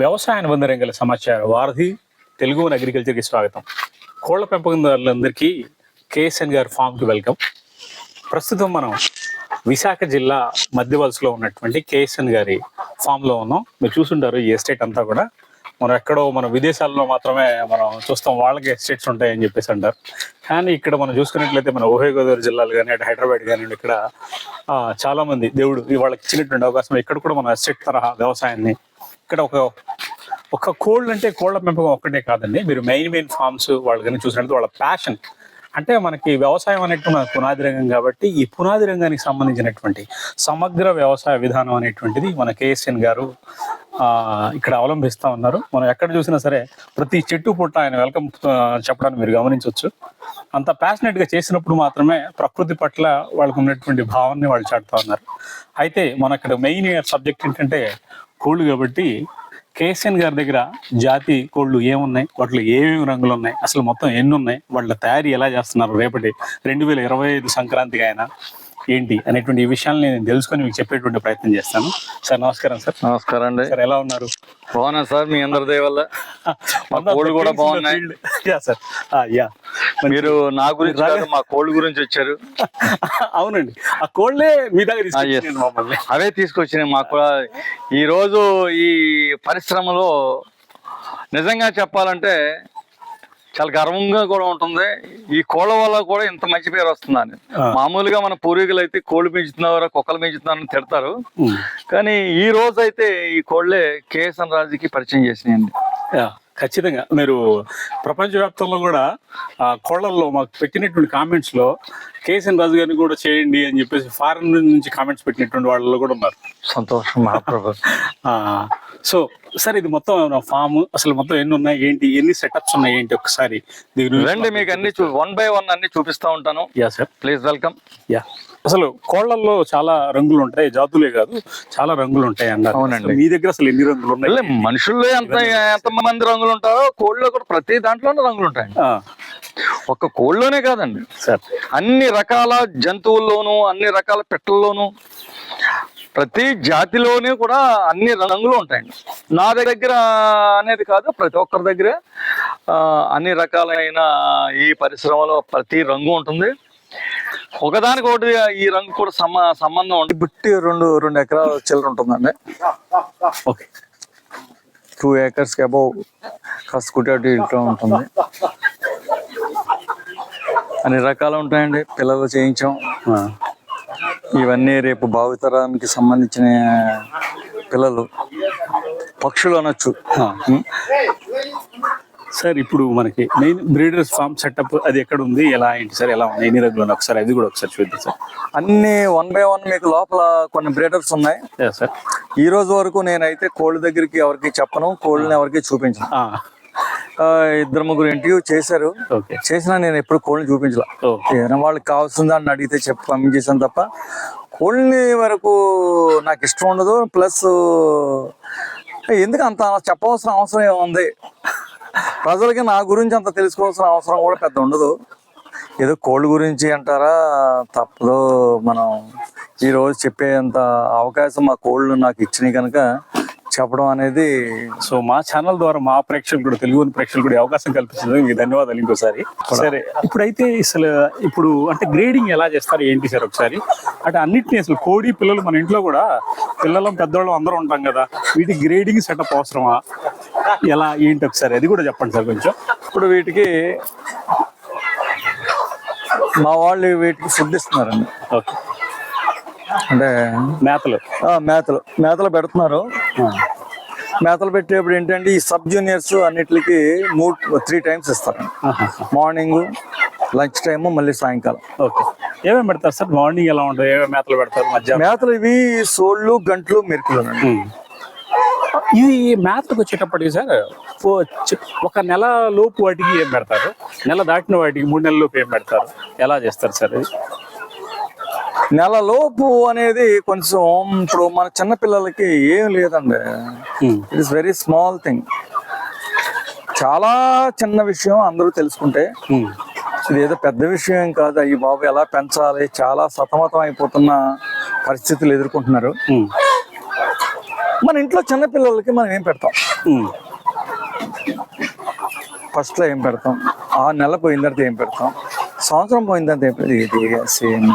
వ్యవసాయ అనుబంధ రంగాల సమాచార వారధి తెలుగు అగ్రికల్చర్కి స్వాగతం. కోళ్ళ పెంపకందారులందరికీ కేఎస్ఎన్ గారి ఫామ్కి వెల్కమ్. ప్రస్తుతం మనం విశాఖ జిల్లా మధ్య వలసలో ఉన్నటువంటి కేఎస్ఎన్ గారి ఫామ్లో ఉన్నాం. మీరు చూసుంటారు ఈ ఎస్టేట్ అంతా కూడా. మనం ఎక్కడో మన విదేశాల్లో మాత్రమే మనం చూస్తాం వాళ్ళకి ఎస్టేట్స్ ఉంటాయని చెప్పేసి అంటారు. కానీ ఇక్కడ మనం చూసుకున్నట్లయితే మన ఉభయ గోదావరి జిల్లాలు కానీ అటు హైదరాబాద్ కానీ ఇక్కడ చాలామంది చాలా మంది దేవుడు ఈ వాళ్ళకి ఇచ్చినటువంటి అవకాశం. ఇక్కడ కూడా మన ఎస్టేట్ తరహా వ్యవసాయాన్ని ఇక్కడ ఒక ఒక కోళ్ళు అంటే కోళ్ళ పెంపకం ఒక్కటే కాదండి. మీరు మెయిన్ మెయిన్ ఫార్మ్స్ వాళ్ళు కానీ చూసినట్టు వాళ్ళ ప్యాషన్ అంటే మనకి వ్యవసాయం అనేటువంటి పునాది రంగం కాబట్టి ఈ పునాది రంగానికి సంబంధించినటువంటి సమగ్ర వ్యవసాయ విధానం అనేటువంటిది మన కేఎస్ఎన్ గారు ఇక్కడ అవలంబిస్తూ ఉన్నారు. మనం ఎక్కడ చూసినా సరే ప్రతి చెట్టు పుట్ట ఆయన వెల్కమ్ చెప్పడానికి మీరు గమనించవచ్చు. అంత ప్యాషనెట్గా చేసినప్పుడు మాత్రమే ప్రకృతి పట్ల వాళ్ళకు ఉన్నటువంటి భావాన్ని వాళ్ళు చాటుతూ ఉన్నారు. అయితే మన ఇక్కడ మెయిన్ సబ్జెక్ట్ ఏంటంటే కోళ్ళు కాబట్టి కేసీఎన్ గారి దగ్గర జాతి కోళ్ళు ఏమున్నాయి? వాటిలో ఏమేమి రంగులు ఉన్నాయి? అసలు మొత్తం ఎన్ని ఉన్నాయి? వాళ్ళ తయారీ ఎలా చేస్తున్నారు? రేపటి రెండు వేల ఇరవై ఐదు సంక్రాంతికి ఆయన ఏంటి అనేటువంటి ఈ విషయాన్ని నేను తెలుసుకొని మీకు చెప్పేటువంటి ప్రయత్నం చేస్తాను. సార్ నమస్కారం సార్. నమస్కారం అండి. సార్ ఎలా ఉన్నారు? బాగున్నా సార్ మీ అందరి దయ వల్ల. మా కోళ్ళు కూడా బాగున్నాయి. Yeah sir. యా. మీరు నా గురించి కాదు మా కోళ్ళు గురించి వచ్చారు. అవునండి. ఆ కోళ్ళే మీ దగ్గర అవే తీసుకొచ్చినాయి మాకు కూడా. ఈ రోజు ఈ పరిశ్రమలో నిజంగా చెప్పాలంటే చాలా గర్వంగా కూడా ఉంటుంది. ఈ కోళ్ళ వల్ల కూడా ఇంత మంచి పేరు వస్తుందని. మామూలుగా మన పూర్వీకులు అయితే కోళ్ళు పెంచుతున్నారు కుక్కలు పెంచుతున్నారని తిడతారు. కానీ ఈ రోజు అయితే ఈ కోళ్ళే కేఎస్ఎన్ రాజుకి పరిచయం చేసినాయండి. ఖచ్చితంగా. మీరు ప్రపంచవ్యాప్తంలో కూడా ఆ కోళ్ళలో మాకు పెట్టినటువంటి కామెంట్స్లో కేసీఎన్ రాజు గారిని కూడా చేయండి అని చెప్పేసి ఫారెన్ నుంచి కామెంట్స్ పెట్టినటువంటి వాళ్ళలో కూడా ఉన్నారు. సంతోషం మహాప్రభు. ఆ, సో సార్ ఇది మొత్తం ఫామ్? అసలు మొత్తం ఎన్ని ఉన్నాయి? ఏంటి? ఎన్ని సెటప్స్ ఉన్నాయి? ఏంటి? ఒకసారి రండి మీకు అన్ని చూ వన్ బై వన్ అన్ని చూపిస్తా ఉంటాను. Yeah sir. Please welcome yeah. అసలు కోళ్ళలో చాలా రంగులు ఉంటాయి జాతులే కాదు చాలా రంగులు ఉంటాయి అన్నారు. అవునండి. మీ దగ్గర అసలు ఎన్ని రంగులు ఉన్నాయి? మనుషుల్లో ఎంత ఎంత మంది రంగులు ఉంటారో కోళ్ళలో కూడా ప్రతి దాంట్లోనే రంగులు ఉంటాయండి. ఆ, ఒక్క కోళ్ళలోనే కాదండి. సార్. అన్ని రకాల జంతువుల్లోనూ అన్ని రకాల పెట్టల్లోనూ ప్రతి జాతిలోనే కూడా అన్ని రంగులు ఉంటాయండి. నా దగ్గర అనేది కాదు ప్రతి ఒక్కరి దగ్గర. అన్ని రకాలైన ఈ పరిశ్రమలో ప్రతి రంగు ఉంటుంది. ఒకదానికి ఒకటి ఈ రంగు కూడా సమ సంబంధం ఉంటుంది బుట్టి రెండు రెండు ఎకరాల చిల్లర ఉంటుందండి. ఓకే. టూ ఏకర్స్కి అబౌవ్ కసుకుంటే అటు ఇటు ఉంటుంది. అన్ని రకాలు ఉంటాయండి. పిల్లలు చేయించాం. ఇవన్నీ రేపు భావితరానికి సంబంధించిన పిల్లలు పక్షులు అనొచ్చు. సార్ ఇప్పుడు మనకి మెయిన్ బ్రీడర్స్ ఫార్మ్ సెటప్ అది ఎక్కడ ఉంది? ఎలా ఏంటి సార్? ఎలా ఉంది ఎన్ని ఉన్నాయి? ఒకసారి అది కూడా ఒకసారి చూద్దాం సార్. అన్ని వన్ బై వన్ మీకు లోపల కొన్ని బ్రీడర్స్ ఉన్నాయి. సార్ ఈ రోజు వరకు నేనైతే కోళ్ళ దగ్గరికి ఎవరికి చెప్పను కోళ్ళని ఎవరికి చూపించను. ఇద్దరు ముగ్గురు ఇంటర్వ్యూ చేశారు. చేసినా నేను ఎప్పుడు కోళ్ళని చూపించలే. ఏదైనా వాళ్ళకి కావాల్సిందా అని అడిగితే చెప్పి పంపించేసాను తప్ప. కోళ్ళని వరకు నాకు ఇష్టం ఉండదు. ప్లస్ ఎందుకు అంత చెప్పవలసిన అవసరం ఏముంది ప్రజలకి నా గురించి అంత తెలుసుకోవాల్సిన అవసరం కూడా పెద్ద ఉండదు. ఏదో కోళ్ళ గురించి అంటారా? తప్పదు. మనం ఈ రోజు చెప్పేంత అవకాశం మా కోళ్ళు నాకు ఇచ్చినాయి కనుక చెప్పడం అనేది సో మా ఛానల్ ద్వారా మా ప్రేక్షకులు కూడా తెలుగు ప్రేక్షకులు కూడా అవకాశం కల్పించినందుకు మీకు ధన్యవాదాలు ఇంకోసారి. సరే ఇప్పుడైతే అసలు ఇప్పుడు అంటే గ్రేడింగ్ ఎలా చేస్తారు ఏంటి సార్ ఒకసారి? అంటే అన్నిటిని అసలు కోడి పిల్లలు మన ఇంట్లో కూడా పిల్లలం పెద్దవాళ్ళం అందరూ ఉంటాం కదా వీటి గ్రేడింగ్ సెటప్ అవసరమా? ఎలా ఏంటి ఒకసారి? అది కూడా చెప్పండి సార్ కొంచెం. ఇప్పుడు వీటికి మా వాళ్ళు వీటికి ఫుడ్ ఇస్తున్నారండి. ఓకే. అంటే మేతలు. మేతలు. మేతలు పెడుతున్నారు. మేతలు పెట్టేప్పుడు ఏంటంటే ఈ సబ్ జూనియర్స్ అన్నిటికి మూడు త్రీ టైమ్స్ ఇస్తారు. మార్నింగ్ లంచ్ టైం మళ్ళీ సాయంకాలం. ఓకే. ఏమేమి పెడతారు సార్? మార్నింగ్ ఎలా ఉంటుంది? ఏమేమి మేతలు పెడతారు మధ్యాహ్నం? మేతలు ఇవి సోళ్ళు గంటలు మెరుకులు. ఇది మేతకు వచ్చేటప్పటికి సార్ ఒక నెల లోపు వాటికి ఏం పెడతారు? నెల దాటిన వాటికి మూడు నెలల లోపు ఏం పెడతారు? ఎలా చేస్తారు సార్ ఇది? నెల లోపు అనేది కొంచెం ఇప్పుడు మన చిన్న పిల్లలకి ఏం లేదండి. It is very small thing చాలా చిన్న విషయం అందరూ తెలుసుకుంటే. ఇది ఏదో పెద్ద విషయం కాదు. అయ్యి బాబు ఎలా పెంచాలి? చాలా సతమతం అయిపోతున్న పరిస్థితులు ఎదుర్కొంటున్నారు. మన ఇంట్లో చిన్న పిల్లలకి మనం ఏం పెడతాం. ఫస్ట్లో ఏం పెడతాం? ఆరు నెలలు పోయిన తర్వాత ఏం పెడతాం? సంవత్సరం పోయిన తర్వాత ఏం పెడతాం? ఇది సేమ్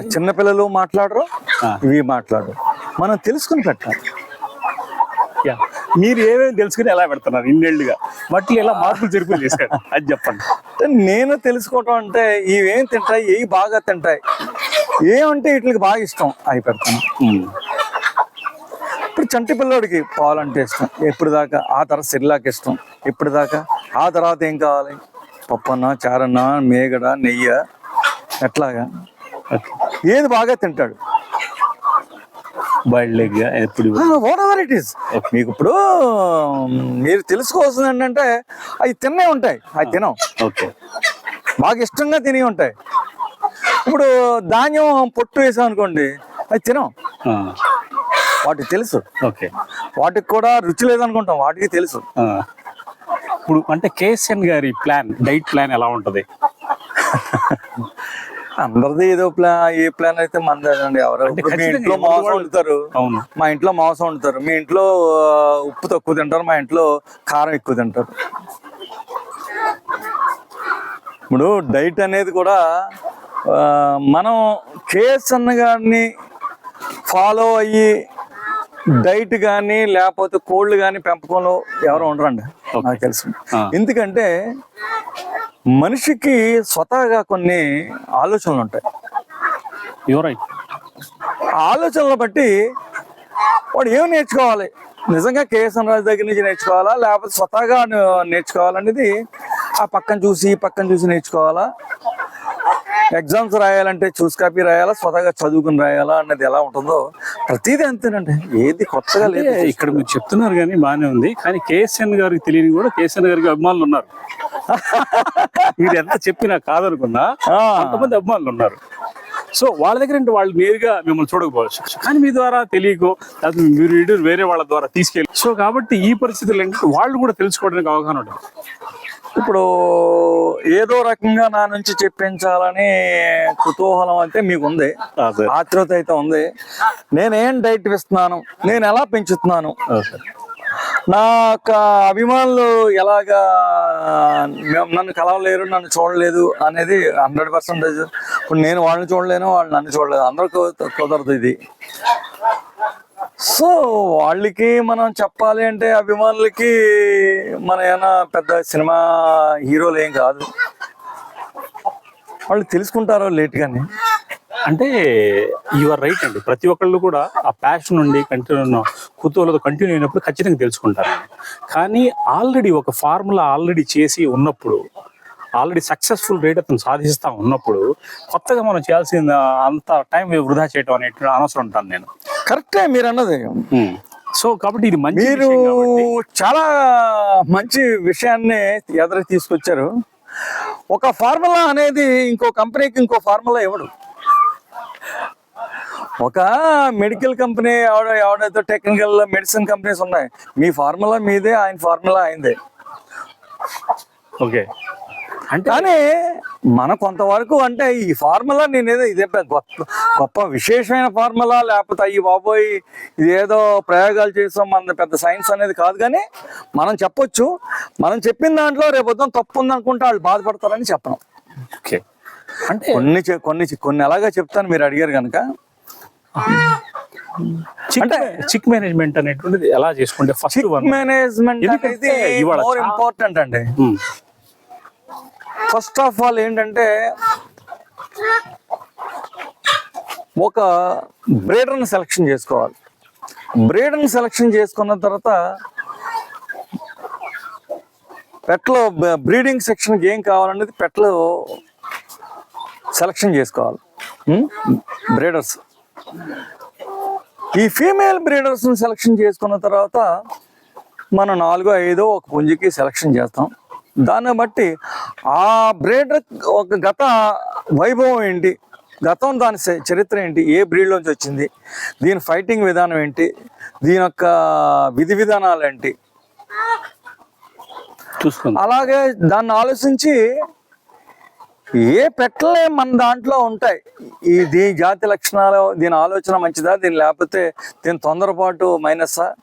చిన్న పిల్లలు మాట్లాడరు. ఇవి మాట్లాడరు. మనం తెలుసుకుని పెట్టాలి. యా. మీరు ఏమేమి తెలుసుకుని ఎలా పెడుతున్నారు ఇన్నేళ్ళుగా? వాటిలో ఎలా మార్పులు చేర్పులు చేశారు? అది చెప్పండి. నేను తెలుసుకోవటం అంటే ఇవేం తింటాయి ఏవి బాగా తింటాయి ఏమంటే వీటికి బాగా ఇష్టం అవి పెడతాను. ఇప్పుడు చంటి పిల్లోడికి పాలు అంటే ఇష్టం. ఎప్పుడు దాకా? ఆ తర్వాత సిర్లాకి ఇష్టం. ఇప్పుడు దాకా? ఆ తర్వాత ఏం కావాలి? పప్పన్న చారన్న మేగడ నెయ్యి ఎట్లాగా? ఏది బాగా తింటాడు? బాయిల్డ్ ఎగ్ ఎప్పుడు? వాట్ ఎవర్ ఇట్ ఈస్ మీకు ఇప్పుడు మీరు తెలుసుకోవాల్సింది ఏంటంటే అవి తిన్నే ఉంటాయి. అవి తినం. ఓకే బాగా ఇష్టంగా తిని ఉంటాయి. ఇప్పుడు ధాన్యం పొట్టు వేసాం అనుకోండి అది తినం. వాటికి తెలుసు. ఓకే వాటికి కూడా రుచి లేదనుకుంటాం. వాటికి తెలుసు. ఇప్పుడు అంటే కేఎస్ఎన్ గారి ప్లాన్ డైట్ ప్లాన్ ఎలా ఉంటది? అందరిది ఏదో ప్లాన్ ఏ ప్లాన్ అయితే మనదండి ఎవరు ఇప్పుడు మీ ఇంట్లో మాంసం వండుతారు. అవును. మా ఇంట్లో మాంసం వండుతారు. మీ ఇంట్లో ఉప్పు తక్కువ తింటారు. మా ఇంట్లో కారం ఎక్కువ తింటారు. ఇప్పుడు డైట్ అనేది కూడా మనం కేఎస్ అన్న గారిని ఫాలో అయ్యి డైట్ కానీ లేకపోతే కోళ్ళు కానీ పెంపకంలో ఎవరు ఉండరండి. నాకు తెలుసు. ఎందుకంటే మనిషికి స్వతహాగా కొన్ని ఆలోచనలు ఉంటాయి. యువర్ ఆ ఆలోచనలు బట్టి వాడు ఏం నేర్చుకోవాలి? నిజంగా కేఎస్ఎన్ రాజు దగ్గర నుంచి నేర్చుకోవాలా? లేకపోతే స్వతహాగా నేర్చుకోవాలనేది ఆ పక్కన చూసి పక్కన చూసి నేర్చుకోవాలా? ఎగ్జామ్స్ రాయాలంటే చూసి కాపీ రాయాలా? స్వతహాగా చదువుకుని రాయాలా అన్నది ఎలా ఉంటుందో ప్రతిదీ అంతేనండి. ఏది కొత్తగా లేదు. ఇక్కడ మీరు చెప్తున్నారు కానీ బాగానే ఉంది. కానీ కేఎస్ఎన్ గారికి తెలియని కూడా కేఎస్ఎన్ గారికి అభిమానులు ఉన్నారు. మీరు ఎంత చెప్పినా కాదనుకున్నా. కొంతమంది అభిమానులు ఉన్నారు. సో వాళ్ళ దగ్గర అంటే వాళ్ళు నేరుగా మిమ్మల్ని చూడకపోవచ్చు. కానీ మీ ద్వారా తెలియకో లేకపోతే మీరు ఇటు వేరే వాళ్ళ ద్వారా తీసుకెళ్ళి. సో కాబట్టి ఈ పరిస్థితులు ఏంటంటే వాళ్ళు కూడా తెలుసుకోవడానికి అవగాహన ఉంటుంది ఇప్పుడు ఏదో రకంగా నా నుంచి చెప్పించాలని కుతూహలం అయితే మీకు ఉంది ఆతృత అయితే ఉంది. నేనేం డైట్ ఇస్తున్నాను నేను ఎలా పెంచుతున్నాను? నా యొక్క అభిమానులు ఎలాగా మేము నన్ను కలవలేరు నన్ను చూడలేదు అనేది హండ్రెడ్ పర్సెంటేజ్. ఇప్పుడు నేను వాళ్ళని చూడలేను వాళ్ళు నన్ను చూడలేదు. అందరూ కుదరదు ఇది. సో వాళ్ళకి మనం చెప్పాలి అంటే అభిమానులకి మన ఏమైనా పెద్ద సినిమా హీరోలు ఏం కాదు. వాళ్ళు తెలుసుకుంటారో లేట్ కానీ అంటే యువర్ రైట్ అండి. ప్రతి ఒక్కళ్ళు కూడా ఆ ప్యాషన్ నుండి కంటిన్యూ కుతూహలతో కంటిన్యూ అయినప్పుడు ఖచ్చితంగా తెలుసుకుంటారు. కానీ ఆల్రెడీ ఒక ఫార్ములా ఆల్రెడీ చేసి ఉన్నప్పుడు ఆల్రెడీ సక్సెస్ఫుల్ రేట్ అతను సాధిస్తా ఉన్నప్పుడు కొత్తగా మనం చేయాల్సిన అంత టైం వృధా చేయడం అనేటువంటి అనవసరం ఉంటాను నేను. కరెక్టే మీరు అన్నది సో కాబట్టి ఇది మంచి మీరు విషయం కాబట్టి. చాలా మంచి విషయాన్ని ఎదురు తీసుకొచ్చారు. ఒక ఫార్ములా అనేది ఇంకో కంపెనీకి ఇంకో ఫార్ములా ఇవ్వడు. ఒక మెడికల్ కంపెనీ ఎవడ ఎవడైతే టెక్నికల్ మెడిసిన్ కంపెనీస్ ఉన్నాయి మీ ఫార్ములా మీదే ఆయన ఫార్ములా ఆయనదే ఓకే. అంటే కానీ మన కొంతవరకు అంటే ఈ ఫార్ములా నేనేదో ఇదే పెద్ద గొప్ప గొప్ప విశేషమైన ఫార్ములా లేకపోతే అయ్యి బాబోయ్ ఇదేదో ప్రయోగాలు చేసాం మన పెద్ద సైన్స్ అనేది కాదు. కానీ మనం చెప్పొచ్చు మనం చెప్పిన దాంట్లో రేపొద్దున తప్పు ఉందనుకుంటే వాళ్ళు బాధపడతారని చెప్పను. ఓకే. అంటే కొన్ని కొన్ని కొన్ని ఎలాగా చెప్తాను మీరు అడిగారు కనుక. చిక్ చిక్ మేనేజ్మెంట్ అనేటువంటిది ఎలా చేసుకుంటే ఫస్ట్ వన్ మేనేజ్మెంట్ ఇవాళ ఇంపార్టెంట్ అండి. ఫస్ట్ ఆఫ్ ఆల్ ఏంటంటే ఒక బ్రీడర్ని సెలెక్షన్ చేసుకోవాలి. బ్రీడర్ని సెలక్షన్ చేసుకున్న తర్వాత పెట్లో బ్రీడింగ్ సెక్షన్కి ఏం కావాలనేది పెట్లో సెలెక్షన్ చేసుకోవాలి. బ్రీడర్స్. ఈ ఫీమేల్ బ్రీడర్స్ని సెలెక్షన్ చేసుకున్న తర్వాత మనం నాలుగో ఐదో ఒక పుంజికి సెలెక్షన్ చేస్తాం. దాన్ని బట్టి ఆ బ్రీడర్ ఒక గత వైభవం ఏంటి? గతం దాని చరిత్ర ఏంటి? ఏ బ్రీడ్లోంచి వచ్చింది? దీని ఫైటింగ్ విధానం ఏంటి? దీని యొక్క విధి విధానాలు ఏంటి? అలాగే దాన్ని ఆలోచించి ఏ పెట్టలే మన దాంట్లో ఉంటాయి. ఈ దీని జాతి లక్షణాలు దీని ఆలోచన మంచిదా? దీని లేకపోతే దీని తొందరపాటు మైనస్సా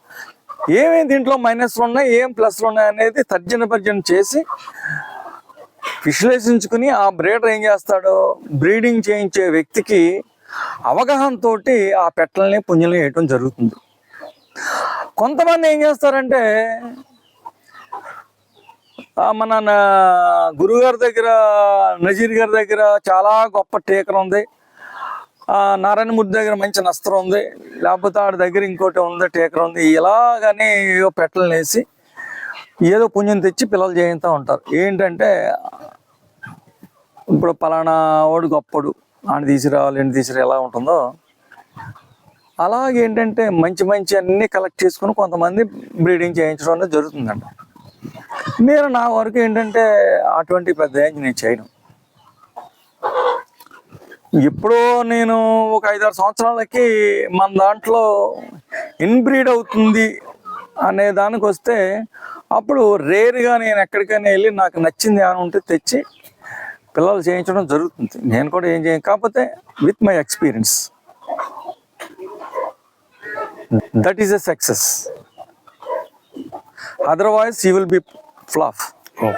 ఏమేమి దీంట్లో మైనస్లు ఉన్నాయి? ఏం ప్లస్లు ఉన్నాయి? అనేది తర్జన భర్జన చేసి విశ్లేషించుకుని ఆ బ్రీడర్ ఏం చేస్తాడో బ్రీడింగ్ చేయించే వ్యక్తికి అవగాహనతో ఆ పెట్టల్ని పుంజల్ని వేయటం జరుగుతుంది. కొంతమంది ఏం చేస్తారంటే మన గురుగారి దగ్గర నజీర్ గారి దగ్గర చాలా గొప్ప టీకర్ ఉంది. నారాయణ నారాయణమూర్తి దగ్గర మంచి నస్త్రం ఉంది. లేకపోతే ఆడి దగ్గర ఇంకోటి ఉంది టీకర్ ఉంది. ఇలాగని ఏవో పెట్టలు వేసి ఏదో పుణ్యం తెచ్చి పిల్లలు చేయిస్తూ ఉంటారు. ఏంటంటే ఇప్పుడు పలానా వాడు గొప్పడు ఆయన తీసుకురావాలి ఏంటి తీసుకురా ఎలా ఉంటుందో. అలాగేంటంటే మంచి మంచి అన్ని కలెక్ట్ చేసుకుని కొంతమంది బ్రీడింగ్ చేయించడం అనేది జరుగుతుందండి నేను నా వరకు ఏంటంటే అటువంటి పెద్ద ఏం నేను చేయను. ఎప్పుడో నేను ఒక ఐదారు సంవత్సరాలకి మన దాంట్లో ఇన్బ్రీడ్ అవుతుంది అనే దానికి వస్తే అప్పుడు రేర్గా నేను ఎక్కడికైనా వెళ్ళి నాకు నచ్చింది అని ఉంటే తెచ్చి పిల్లలు చేయించడం జరుగుతుంది. నేను కూడా ఏం చేయను కాకపోతే with my experience that is a success otherwise you will be flop oh.